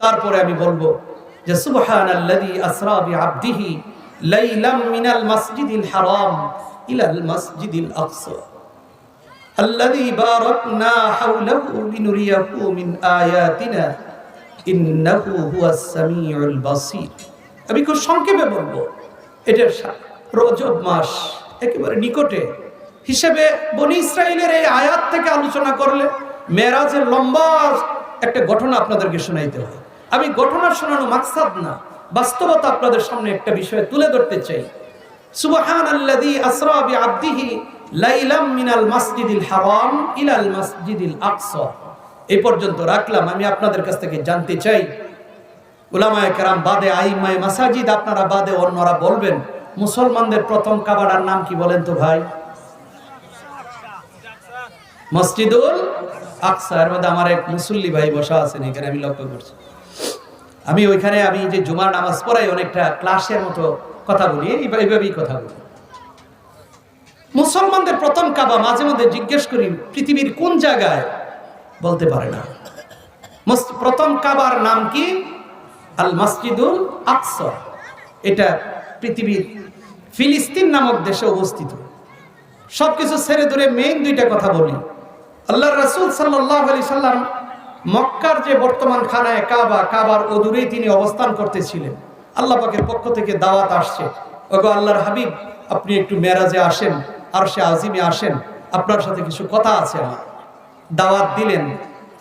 তারপরে আমি বলবো যে সুবহানাল্লাযী আসরা বিআবদিহি লাইলাম মিনাল মাসজিদিল হারাম ইলাল মাসজিদিল আকসা الذي باركنا حوله لنريه من آياتنا إنه هو السميع البصير আমি খুব সংক্ষেপে বলবো এটা সা- রজব মাস একেবারে নিকটে হিসেবে বনি ইসরায়েলের এই আয়াত থেকে আলোচনা করলে মেরাজের লম্বা একটা ঘটনা আপনাদেরকে শোনাইতে হয় আমি ঘটনা শোনানো মাকসাদ না, বাস্তবতা আপনাদের সামনে একটা বিষয় তুলে ধরতে চাই। সুবহান আল্লাযী আসরা বিআবদিহি লাইলাম মিনাল মাসজিদিল হারাম ইলাল মাসজিদিল আকসা। এই পর্যন্ত রাখলাম, আমি আপনাদের কাছ থেকে জানতে চাই। উলামায়ে কেরাম বাদে আইমায়ে মাসাজিদ, আপনারা বাদে অন্যরা বলবেন, মুসলমানদের প্রথম কাবাডার নাম কি বলেন তো ভাই? মসজিদুল আকসা, এর মধ্যে আমার এক মুসল্লি ভাই বসা আছেন, এখানে আমি লক্ষ্য করছি। আমি ওইখানে আমি যে জুমার নামাজ পড়াই অনেকটা ক্লাসের মতো কথা বলি এইভাবে- এইভাবেই কথা বলি। মুসলমানদের প্রথম কাবা মাঝে মধ্যে জিজ্ঞেস করি, পৃথিবীর কোন জায়গায়? বলতে পারে না। প্রথম কাবার নাম কি? আল মসজিদুল আকসা। এটা পৃথিবীর ফিলিস্তিন নামক দেশে অবস্থিত। সবকিছু ছেড়ে ধরে মেইন দুইটা কথা বলি। আল্লাহ রাসূল সাল্লাল্লাহু আলি সাল্লাম মক্কার যে বর্তমান খানায় কাবা, কাবার অদূরেই তিনি অবস্থান করতেছিলেন। আল্লাহ পাকের পক্ষ থেকে দাওয়াত আসছে। ওগো আল্লাহর হাবিব, আপনি একটু মেরাজে আসেন আর সে আজিমে আসেন, আপনার সাথে কিছু কথা আছে আমার। দাওয়াত দিলেন,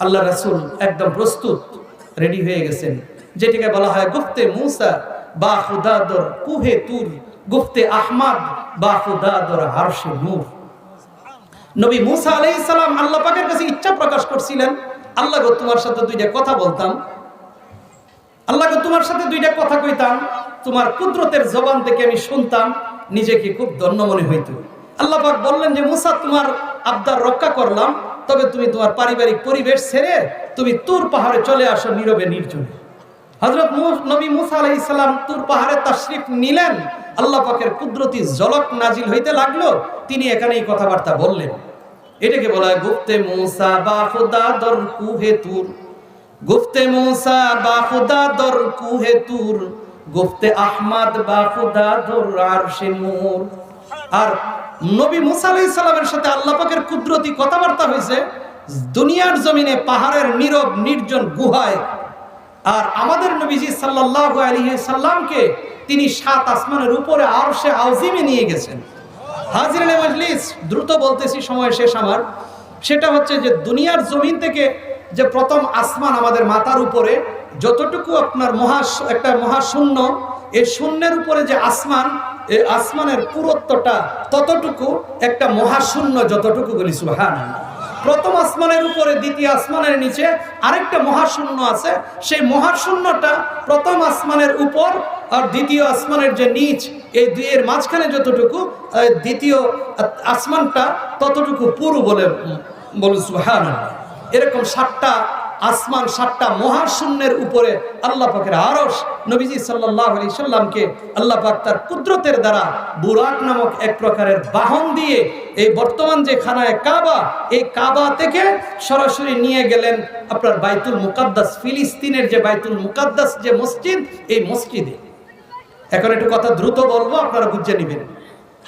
আল্লাহ রাসুল একদম প্রস্তুত, রেডি হয়ে গেছেন। যেটিকে বলা হয় গুফতে মুসা, বা খুদাদর কুহে তুর গুফতে আহমাদ, বা খুদাদর হারশে নূর। নবী মুসা আলাইহিস সালাম আল্লাহ পাকের কাছে ইচ্ছা প্রকাশ করছিলেন আল্লাহ গো, তোমার সাথে দুইটা কথা বলতাম। আল্লাহ গো, তোমার সাথে দুইটা কথা কইতাম। তোমার কুদরতের জবান থেকে আমি শুনতাম, নিজেকে খুব ধন্য মনে হইতো। আল্লাহ পাক বললেন যে, মুসা, তোমার আবদার রক্ষা করলাম, তবে তুমি তোমার পারিবারিক পরিবেশ ছেড়ে তুমি তুর পাহাড়ে চলে আসো নীরবে, নির্জনে। হজরত নবী মুসা আলাই তুর পাহাড়ে তাশরিফ নিলেন। আল্লাহ পাকের কুদরতি জলক নাজিল হইতে লাগল। তিনি এখানে এই কথাবার্তা বললেন। এটাকে বলা হয় গুপ্তে মুসা বা খুদা দর কুহে তুর। গুফতে মুসা বা খুদা দর কুহে তুর। গুফতে আহমদ বা খুদা দর আরশে নূর। আর নবী মুসা আলাইহিস সালামের সাথে আল্লাহ পাকের কুদরতি কথাবার্তা হয়েছে, দুনিয়ার জমিনে পাহাড়ের নীরব, নির্জন গুহায়। আর আমাদের নবীজি সাল্লাল্লাহু আলাইহি সাল্লামকে তিনি সাত আসমানের উপরে আরশে আউজিমে নিয়ে গেছেন। হাজিরানে মজলিস দ্রুত বলতেছি সময় শেষ আমার। সেটা হচ্ছে যে দুনিয়ার জমিন থেকে যে প্রথম আসমান আমাদের মাথার উপরে, যতটুকু আপনার মহা একটা মহাশূন্য, এই শূন্যের উপরে যে আসমান, এই আসমানের পুরত্বটা ততটুকু একটা মহাশূন্য যতটুকু বলি সুহান প্রথম আসমানের উপরে, দ্বিতীয় আসমানের নিচে আরেকটা মহাশূন্য আছে। সেই মহাশূন্যটা প্রথম আসমানের উপর আর দ্বিতীয় আসমানের যে নিচ, এই দুইয়ের মাঝখানে যতটুকু দ্বিতীয় আসমানটা ততটুকু পুরু বলে বলে সুহান এরকম সাতটা আসমান, সাতটা মহাশূন্যের উপরে আল্লাহ পাকের আরস নবীজি সাল্লাহ আলি সাল্লামকে আল্লাহ পাক তার কুদরতের দ্বারা বুরাক নামক এক প্রকারের বাহন দিয়ে এই বর্তমান যে খানায় কাবা, এই কাবা থেকে সরাসরি নিয়ে গেলেন আপনার বাইতুল মুকাদ্দাস, ফিলিস্তিনের যে বাইতুল মুকাদ্দাস যে মসজিদ, এই মসজিদে। এখন একটু কথা দ্রুত বলব, আপনারা বুঝে নেবেন।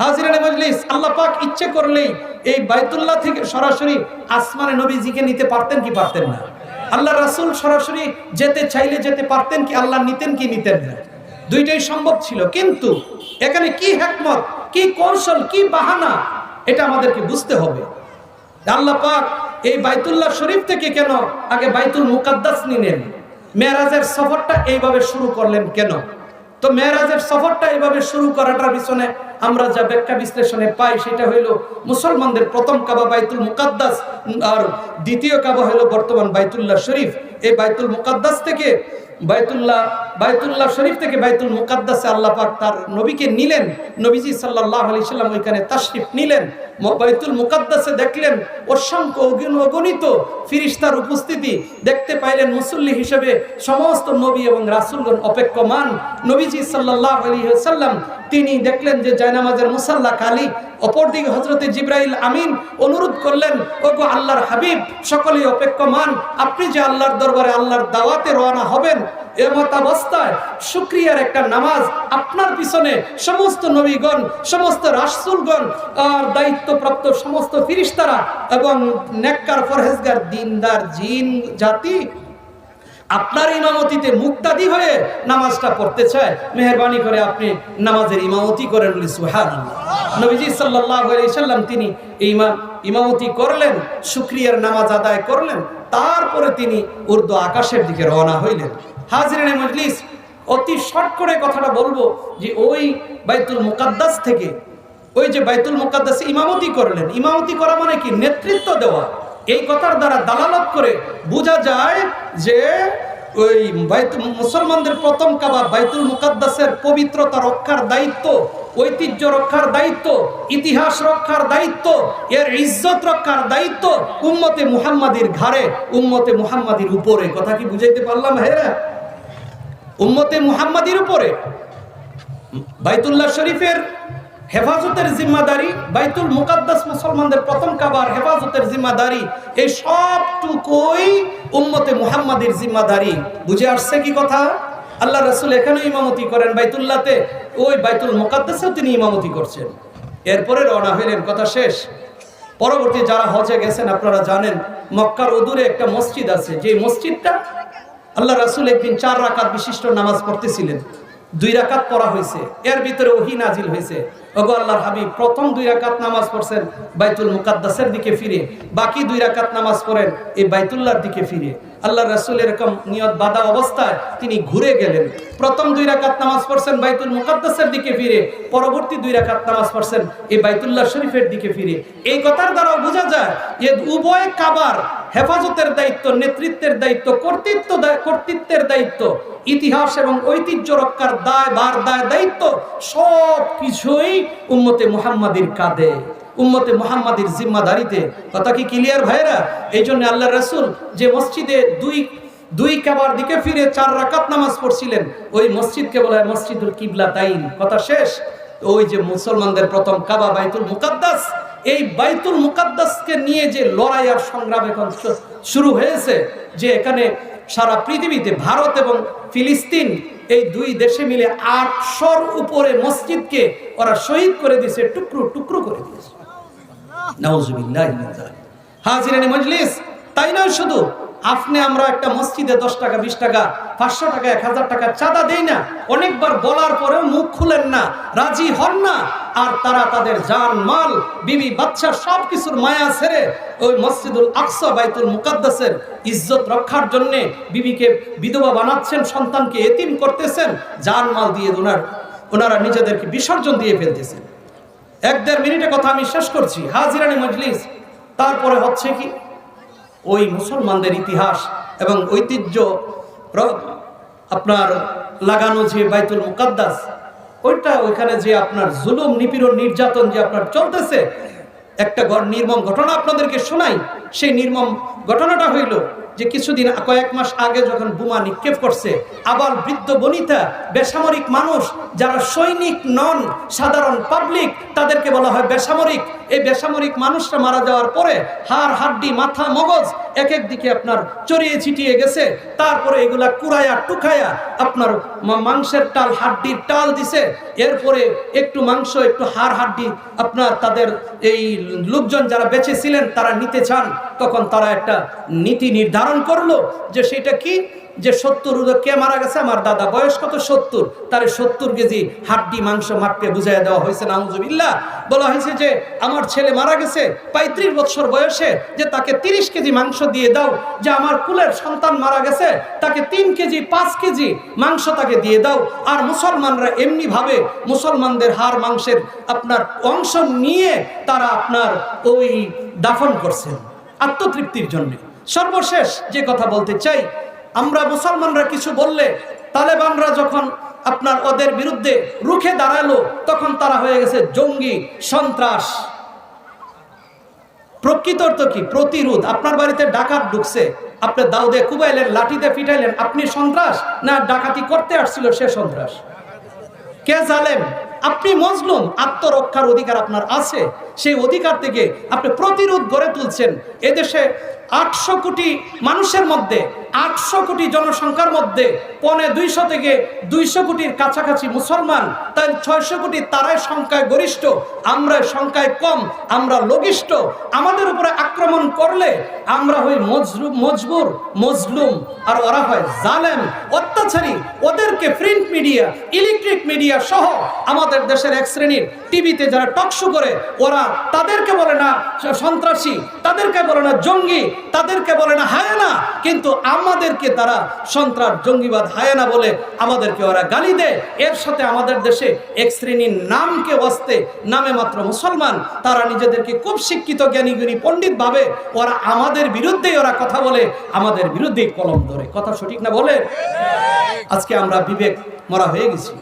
হাজিরানে মজলিস, আল্লাহ পাক ইচ্ছে করলেই এই বাইতুল্লাহ থেকে সরাসরি আসমানে নবীজিকে নিতে পারতেন কি পারতেন না? আল্লাহ রাসূল সরাসরি যেতে চাইলে যেতে পারতেন কি, আল্লাহ নিতেন কি নিতেন না? দুইটাই সম্ভব ছিল। কিন্তু এখানে কি হেকমত, কি কৌশল, কি বাহানা, এটা আমাদেরকে বুঝতে হবে। আল্লাহ পাক এই বাইতুল্লাহ শরীফ থেকে কেন আগে বাইতুল মুকাদ্দাস নিলেন? মেরাজের সফরটা এইভাবে শুরু করলেন কেন? তো মেয়েরাজের সফরটা এভাবে শুরু করাটার পিছনে আমরা যা ব্যাখ্যা বিশ্লেষণে পাই, সেটা হইল মুসলমানদের প্রথম কাবা বাইতুল মুকাদ্দাস, আর দ্বিতীয় কাবা হইল বর্তমান বাইতুল্লাহ শরীফ। এই বাইতুল মুকাদ্দাস থেকে বাইতুল্লাহ বাইতুল্লাহ শরীফ থেকে বাইতুল মুকাদ্দাসে আল্লাহ পাক তার নবীকে নিলেন। নবীজি সাল্লাল্লাহু আলাইহি সাল্লাম ওইখানে তাশরিফ নিলেন। বাইতুল মুকাদ্দাসে দেখলেন অসংখ্য অগণ- অগণিত ফিরিস্তার উপস্থিতি দেখতে পাইলেন মুসল্লি হিসেবে সমস্ত নবী এবং রাসূলগণ অপেক্ষমান। নবীজি সাল্লাল্লাহু আলাইহি সাল্লাম তিনি দেখলেন যে জায়নামাজের মুসাল্লা খালি অপরদিকে হজরতে জিব্রাইল আমিন অনুরোধ করলেন, ওগো আল্লাহর হাবিব, সকলেই অপেক্ষমান। আপনি যে আল্লাহর দরবারে আল্লাহর দাওয়াতে রওনা হবেন আপনার ইমামতিতে মুক্তাদি হয়ে নামাজটা পড়তে চায়। মেহরবানি করে আপনি নামাজের ইমামতি করেন নবীজি সাল্লাম তিনি ইমাম ইমামতি করলেন, শুক্রিয়ার নামাজ আদায় করলেন, তারপরে তিনি উর্দু আকাশের দিকে রওনা হইলেন। হাজরিনে মজলিস, অতি শর্ট করে কথাটা বলব যে ওই বাইতুল মুকাদ্দাস থেকে, ওই যে বাইতুল মুকাদ্দাস ইমামতি করলেন। ইমামতি করা মানে কি? নেতৃত্ব দেওয়া। এই কথার দ্বারা দালালত করে বোঝা যায় যে ওই বাইতুল মুসলমানদের প্রথম কাবা বাইতুল মুকাদ্দাসের পবিত্রতা রক্ষার দায়িত্ব ঐতিহ্য রক্ষার দায়িত্ব, ইতিহাস রক্ষার দায়িত্ব, এর ইজ্জত রক্ষার দায়িত্ব উম্মতে মুহাম্মাদির ঘাড়ে, উম্মতে মুহাম্মাদির উপরে। কথা কি বুঝাইতে পারলাম? হেরা উম্মতে মুহাম্মাদির উপরে। বাইতুল্লাহ শরীফের হেফাজতের জিম্মাদারি, বাইতুল মুকাদ্দাস মুসলমানদের প্রথম কাবার হেফাজতের জিম্মাদারি, এই সবটুকুই উম্মতে মুহাম্মাদির জিম্মাদারি। বুঝে আসছে কি কথা? আল্লাহ রাসূল এখানে ইমামতি করেন বাইতুল্লাহতে ওই বাইতুল মুকাদ্দাসেও তিনি ইমামতি করছেন। এরপরে রওনা হইলেন, কথা শেষ। পরবর্তী যারা হজে গেছেন, আপনারা জানেন, মক্কার অদূরে একটা মসজিদ আছে। যে মসজিদটা আল্লাহ রাসূল একদিন চার রাকাত বিশিষ্ট নামাজ পড়তেছিলেন। দুই রাকাত পড়া হয়েছে। এর ভিতরে ওহি নাজিল হয়েছে। ওগো আল্লাহর হাবিব, প্রথম দুই রাকাত নামাজ পড়ছেন বাইতুল মুকাদ্দাসের দিকে ফিরে। বাকি দুই রাকাত নামাজ পড়েন এই বাইতুল্লাহর দিকে ফিরে। আল্লাহ রাসূল এরকম নিয়ত বাধা অবস্থায় তিনি ঘুরে গেলেন। প্রথম দুই রাকাত নামাজ পড়ছেন বাইতুল মুকাদ্দাসের দিকে ফিরে, পরবর্তী দুই রাকাত নামাজ পড়ছেন এই বাইতুল্লাহ শরীফের দিকে ফিরে। এই কথার দ্বারাও বোঝা যায় যে উভয় কাবার হেফাজতের দায়িত্ব, নেতৃত্বের দায়িত্ব, কর্তৃত্ব কর্তৃত্বের দায়িত্ব, ইতিহাস এবং ঐতিহ্য রক্ষার দায় বার দায় দায়িত্ব সব কিছুই উম্মতে মুহাম্মাদির কাঁধে। উম্মতে মুহাম্মাদির জিম্মাদারিতে। কথা কি ক্লিয়ার ভাইরা এই জন্য আল্লাহ রসুল যে মসজিদে দুই দুই কাবার দিকে ফিরে চার রাকাত নামাজ পড়ছিলেন, ওই মসজিদকে বলা হয় মসজিদুল কিবলা তাইন কথা শেষ? ওই যে মুসলমানদের প্রথম কাবা বাইতুল মুকাদ্দাস, এই বাইতুল মুকাদ্দাসকে নিয়ে যে লড়াই আর সংগ্রাম এখন শুরু হয়েছে, যে এখানে সারা পৃথিবীতে ভারত এবং ফিলিস্তিন এই দুই দেশে মিলে আটশোর উপরে মসজিদকে ওরা শহীদ করে দিয়েছে, টুকরো টুকরো করে দিয়েছে। রাজি হন না, আর তারা তাদের মাল, বিবি, বাচ্চা মায়া ছেড়ে ওই মসজিদুল আকসা, বাইতুল মুকাদ্দাসের ইজ্জত রক্ষার জন্যে বিবিকে বিধবা বানাচ্ছেন, সন্তানকে এতিম করতেছেন, জান, মাল দিয়ে ওনার ওনারা নিজেদেরকে বিসর্জন দিয়ে ফেলতেছেন। এক দেড় মিনিটে কথা আমি শেষ করছি। হাজিরানি মজলিস। তারপরে হচ্ছে কি? ওই মুসলমানদের ইতিহাস এবং ঐতিহ্য আপনার লাগানো যে বাইতুল মুকাদ্দাস, ওইটা ওইখানে যে আপনার জুলুম, নিপীড়ন, নির্যাতন যে আপনার চলতেছে, একটা নির্মম ঘটনা আপনাদেরকে শোনাই। সেই নির্মম ঘটনাটা হইল যে কিছুদিন, কয়েক মাস আগে যখন বোমা নিক্ষেপ করছে, আবার বৃদ্ধ বনিতা, বেসামরিক মানুষ যারা সৈনিক নন, সাধারণ পাবলিক তাদেরকে বলা হয় বেসামরিক। এই বেসামরিক মানুষরা মারা যাওয়ার পরে হাড়, হাড্ডি, মাথা, মগজ এক এক দিকে আপনার চড়িয়ে ছিটিয়ে গেছে, তারপরে এগুলা কুড়ায়া টুকায়া আপনার মাংসের টাল, হাড্ডির টাল দিছে। এরপরে একটু মাংস, একটু হাড়, হাড্ডি আপনার তাদের এই লোকজন যারা বেঁচে ছিলেন, তারা নিতে চান। তখন তারা একটা নীতি নির্ধারণ করল যে সেটা কি? যে সত্তর কে মারা গেছে? আমার দাদা। বয়স কত? সত্তর। তার সত্তর কেজি হাড্ডি, মাংস, মাপকে বুঝাই দেওয়া হয়েছে নাউজুবিল্লাহ। বলা হয়েছে যে আমার ছেলে মারা গেছে পঁয়ত্রিশ বছর বয়সে, যে তাকে তিরিশ কেজি মাংস দিয়ে দাও, যে আমার কুলের সন্তান মারা গেছে, তাকে তিন কেজি, পাঁচ কেজি মাংস তাকে দিয়ে দাও। আর মুসলমানরা এমনি ভাবে মুসলমানদের হাড়, মাংসের আপনার অংশ নিয়ে তারা আপনার ওই দাফন করছেন। আত্মতৃপ্তির জন্য। সর্বশেষ যে কথা বলতে চাই আমরা মুসলমানরা কিছু বললে তালেবানরা যখন আপনার ওদের বিরুদ্ধে রুখে দাঁড়াল, তখন তারা হয়ে গেছে জঙ্গি, সন্ত্রাস। প্রকৃত অর্থ কি? প্রতিরোধ। আপনার বাড়িতে ডাকাত ঢুকছে, আপনি দাউদে কুবাইলেন লাঠিতে পিটাইলেন, আপনি সন্ত্রাস না ডাকাতি করতে আসছিল সে সন্ত্রাস? কে জালেম? আপনি মজলুম, আত্মরক্ষার অধিকার আপনার আছে। সেই অধিকার থেকে আপনি প্রতিরোধ গড়ে তুলছেন। এদেশে আটশো কোটি মানুষের মধ্যে, আটশো কোটি জনসংখ্যার মধ্যে, পনে দুইশো থেকে দুইশো কোটির কাছাকাছি মুসলমান, তাই ছয়শো কোটি তারাই সংখ্যায় গরিষ্ঠ আমরা সংখ্যায় কম, আমরা লঘিষ্ঠ। আমাদের উপরে আক্রমণ করলে আমরা হই মজরু মজবুর, মজলুম। আর ওরা হয় জালেম। অত্যাচারী, ওদেরকে প্রিন্ট মিডিয়া ইলেকট্রিক মিডিয়া সহ আমাদের দেশের এক শ্রেণির টিভিতে যারা টকশো করে, ওরা তাদেরকে বলে না সন্ত্রাসী, তাদেরকে বলে না জঙ্গি, তাদেরকে বলে না হায়ানা, কিন্তু আমাদেরকে তারা সন্ত্রাস, জঙ্গিবাদ, হায়ানা বলে আমাদেরকে ওরা গালি দেয়। এর সাথে আমাদের দেশে এক শ্রেণির নামকে বসতে নামে মাত্র মুসলমান, তারা নিজেদেরকে খুব শিক্ষিত জ্ঞানী গুণী পণ্ডিত ভাবে ওরা আমাদের বিরুদ্ধেই ওরা কথা বলে, আমাদের বিরুদ্ধেই কলম ধরে। কথা সঠিক না বলে? আজকে আমরা বিবেক মরা হয়ে গেছি।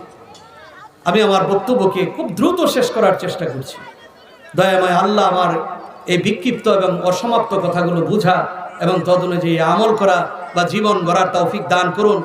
আমি আমার বক্তব্যকে খুব দ্রুত শেষ করার চেষ্টা করছি। দয়াময় আল্লাহ আমার এই বিক্ষিপ্ত এবং অসমাপ্ত কথাগুলো বুঝা এবং তদনুযায়ী আমল করা বা জীবন গড়ার তৌফিক দান করুন।